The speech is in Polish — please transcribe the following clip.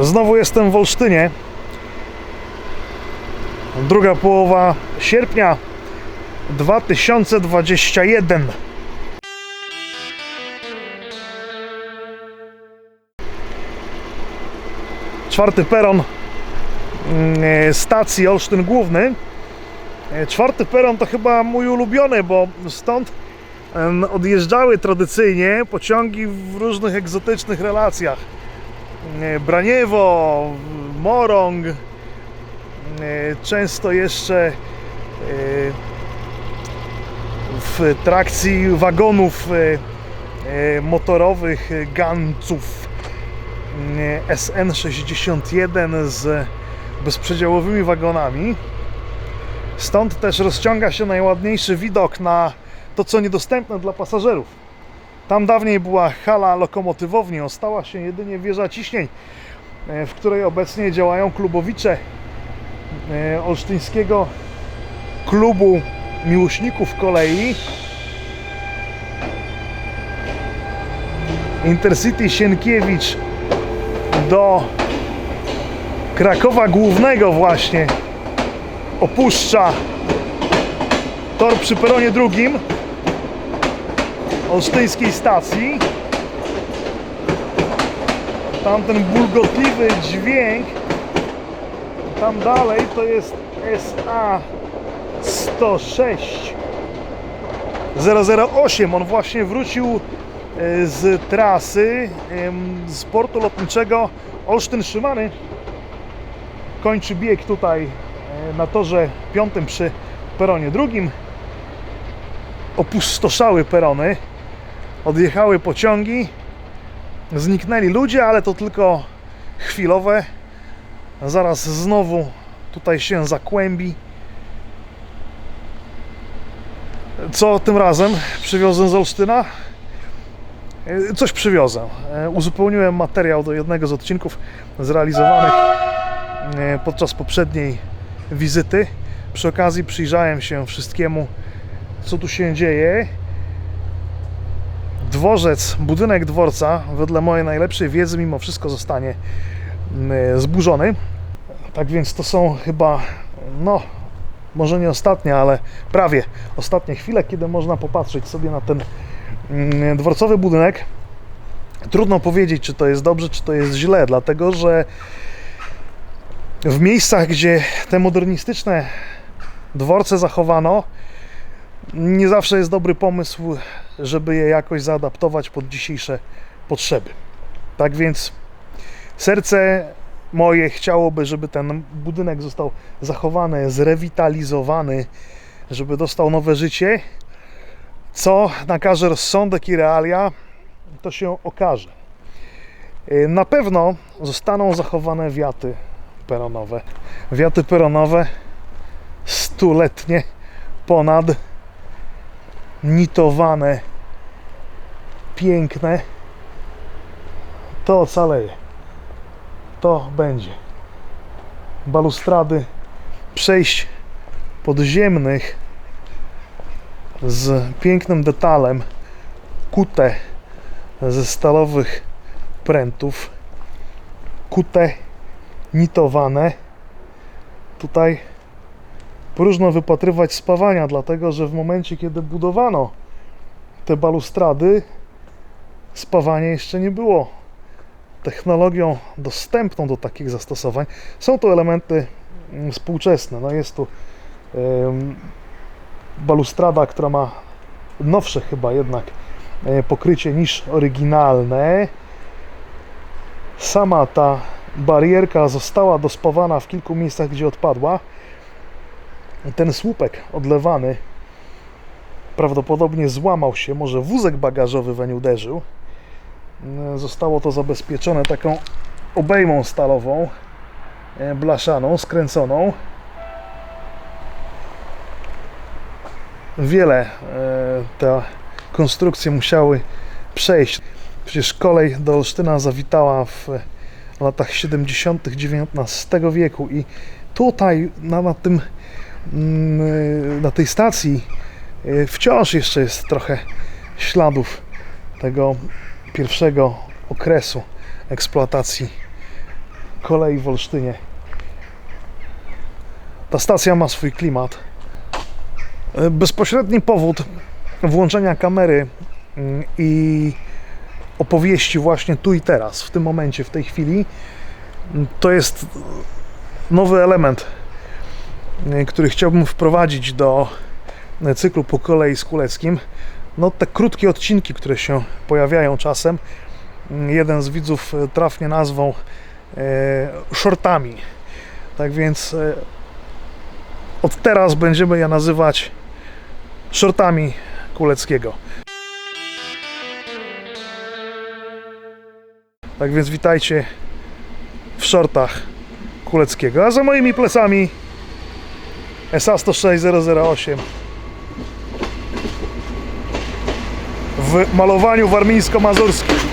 Znowu jestem w Olsztynie. Druga połowa sierpnia 2021. Czwarty peron mm, e, stacji Olsztyn Główny. E, Czwarty peron to chyba mój ulubiony, bo stąd odjeżdżały tradycyjnie pociągi w różnych egzotycznych relacjach. E, Braniewo, Morąg, e, często jeszcze e, w trakcji wagonów motorowych Ganców e, SN61 z bezprzedziałowymi wagonami. Stąd też rozciąga się najładniejszy widok na to, co niedostępne dla pasażerów. Tam dawniej była hala lokomotywowni, ostała się jedynie wieża ciśnień, e, w której obecnie działają klubowicze e, Olsztyńskiego Klubu Miłośników Kolei. Intercity Sienkiewicz do Krakowa Głównego właśnie opuszcza tor przy peronie drugim Olsztyńskiej stacji. Tamten bulgotliwy dźwięk tam dalej to jest SA 106 008. On właśnie wrócił e, z trasy z portu lotniczego Olsztyn-Szymany. Kończy bieg tutaj e, na torze piątym przy peronie drugim. Opustoszały perony, odjechały pociągi, zniknęli ludzie, ale to tylko chwilowe. Zaraz znowu tutaj się zakłębi. Co tym razem przywiozę z Olsztyna? E, Coś przywiozę. E, Uzupełniłem materiał do jednego z odcinków zrealizowanych e, podczas poprzedniej wizyty. Przy okazji przyjrzałem się wszystkiemu, co tu się dzieje. Dworzec, budynek dworca, wedle mojej najlepszej wiedzy, mimo wszystko zostanie mm, zburzony. Tak więc to są chyba, no, może nie ostatnie, ale prawie ostatnie chwile, kiedy można popatrzeć sobie na ten mm, dworcowy budynek. Trudno powiedzieć, czy to jest dobrze, czy to jest źle, dlatego że w miejscach, gdzie te modernistyczne dworce zachowano, nie zawsze jest dobry pomysł, żeby je jakoś zaadaptować pod dzisiejsze potrzeby. Tak więc serce moje chciałoby, żeby ten budynek został zachowany, zrewitalizowany, żeby dostał nowe życie. Co nakaże rozsądek i realia, to się okaże. Yy, Na pewno zostaną zachowane wiaty peronowe. Wiaty peronowe stuletnie, ponad nitowane, piękne. To ocaleje. To będzie. Balustrady przejść podziemnych z pięknym detalem kute ze stalowych prętów kute, nitowane tutaj próżno wypatrywać spawania dlatego, że w momencie kiedy budowano te balustrady spawanie jeszcze nie było technologią dostępną do takich zastosowań są to elementy mm, współczesne no jest tu balustrada, która ma nowsze chyba jednak e, pokrycie niż oryginalne. Sama ta barierka została dospawana w kilku miejscach, gdzie odpadła. Ten słupek odlewany prawdopodobnie złamał się, może wózek bagażowy weń uderzył. E, Zostało to zabezpieczone taką obejmą stalową, e, blaszaną, skręconą. wiele e, te konstrukcje musiały przejść. Przecież kolej do Olsztyna zawitała w latach 70. XIX wieku i tutaj na, na, tym, na tej stacji e, wciąż jeszcze jest trochę śladów tego pierwszego okresu eksploatacji kolei w Olsztynie. Ta stacja ma swój klimat. E, Bezpośredni powód włączenia kamery mm, i opowieści właśnie tu i teraz, w tym momencie, w tej chwili, mm, to jest nowy element, który chciałbym wprowadzić do y, cyklu po kolei z Kuleckim. No te krótkie odcinki, które się pojawiają czasem, y, jeden z widzów y, trafnie nazwał shortami. Tak więc od teraz będziemy je nazywać shortami Kuleckiego. Tak więc witajcie w shortach Kuleckiego. A za moimi plecami SA 106008 w malowaniu warmińsko-mazurskim.